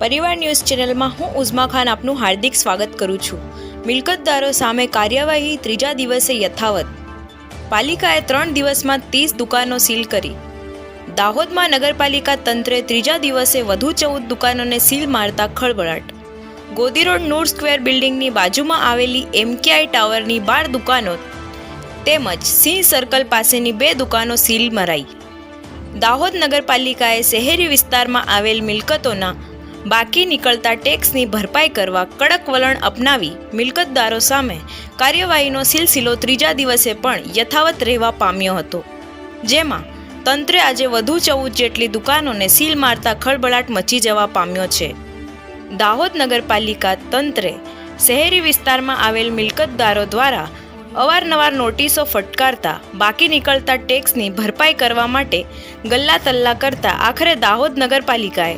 પરિવાર ન્યૂઝ ચેનલમાં હું ઉઝમા ખાન આપનું હાર્દિક સ્વાગત કરું છું. મિલકતદારો સામે કાર્યવાહી ત્રીજા દિવસે યથાવત. પાલિકાએ ત્રણ દિવસમાં ત્રીસ દુકાનો સીલ કરી. દાહોદમાં નગરપાલિકા તંત્રે ત્રીજા દિવસે વધુ ચૌદ દુકાનોને સીલ મારતા ખળભળાટ. ગોદી રોડ નૂર સ્ક્વેર બિલ્ડિંગની બાજુમાં આવેલી એમકેઆઈ ટાવરની બાર દુકાનો તેમજ સિંહ સર્કલ પાસેની બે દુકાનો સીલ મરાઈ. દાહોદ નગરપાલિકાએ શહેરી વિસ્તારમાં આવેલ મિલકતોના બાકી નીકળતા ટેક્સની ભરપાઈ કરવા કડક વલણ અપનાવી મિલકતદારો સામે કાર્યવાહીનો સિલસિલો ત્રીજા દિવસે પણ યથાવત રહેવા પામ્યો હતો. જેમાં તંત્રે આજે વધુ ચૌદ જેટલી દુકાનોને સીલ મારતા ખળભળાટ મચી જવા પામ્યો છે. દાહોદ નગરપાલિકા તંત્રે શહેરી વિસ્તારમાં આવેલ મિલકતદારો દ્વારા અવારનવાર નોટિસો ફટકારતા બાકી નીકળતા ટેક્સની ભરપાઈ કરવા માટે ગલ્લા તલ્લા કરતા આખરે દાહોદ નગરપાલિકાએ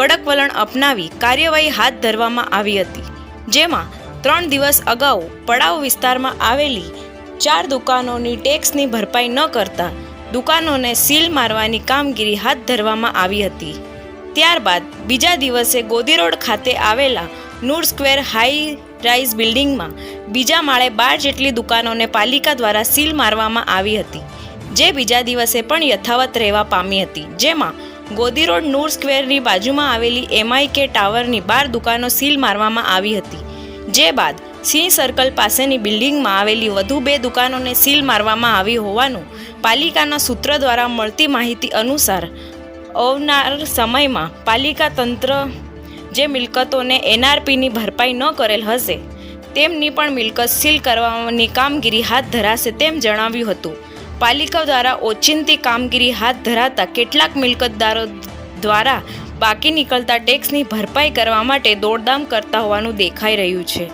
કડક વલણ અપનાવી કાર્યવાહી હાથ ધરવામાં આવી હતી. જેમાં ત્રણ દિવસ અગાઉ પડાવ વિસ્તારમાં આવેલી ચાર દુકાનોની ટેક્સની ભરપાઈ ન કરતા દુકાનોને સીલ મારવાની કામગીરી હાથ ધરવામાં આવી હતી. ત્યારબાદ બીજા દિવસે ગોદી રોડ ખાતે આવેલા નૂર સ્ક્વેર હાઈ રાઇઝ બિલ્ડિંગમાં બીજા માળે બાર જેટલી દુકાનોને પાલિકા દ્વારા સીલ મારવામાં આવી હતી, જે બીજા દિવસે પણ યથાવત રહેવા પામી હતી. જેમાં ગોદી રોડ નૂર સ્ક્વેરની બાજુમાં આવેલી એમઆઈ કે ટાવરની બાર દુકાનો સીલ મારવામાં આવી હતી. જે બાદ સિંહ સર્કલ પાસેની બિલ્ડિંગમાં આવેલી વધુ બે દુકાનોને સીલ મારવામાં આવી હોવાનું પાલિકાના સૂત્ર દ્વારા મળતી માહિતી અનુસાર આવનાર સમયમાં પાલિકા તંત્ર જે મિલકતોને એનઆરપીની ભરપાઈ ન કરેલ હશે, તેમની પણ મિલકત સીલ કરવાની કામગીરી હાથ ધરાશે તેમ જણાવ્યું હતું. પાલિકા દ્વારા ઓચિંતી કામગીરી હાથ ધરાતા કેટલાક મિલકતદારો દ્વારા બાકી નીકળતા ટેક્સની ભરપાઈ કરવા માટે દોડધામ કરતા હોવાનું દેખાઈ રહ્યું છે.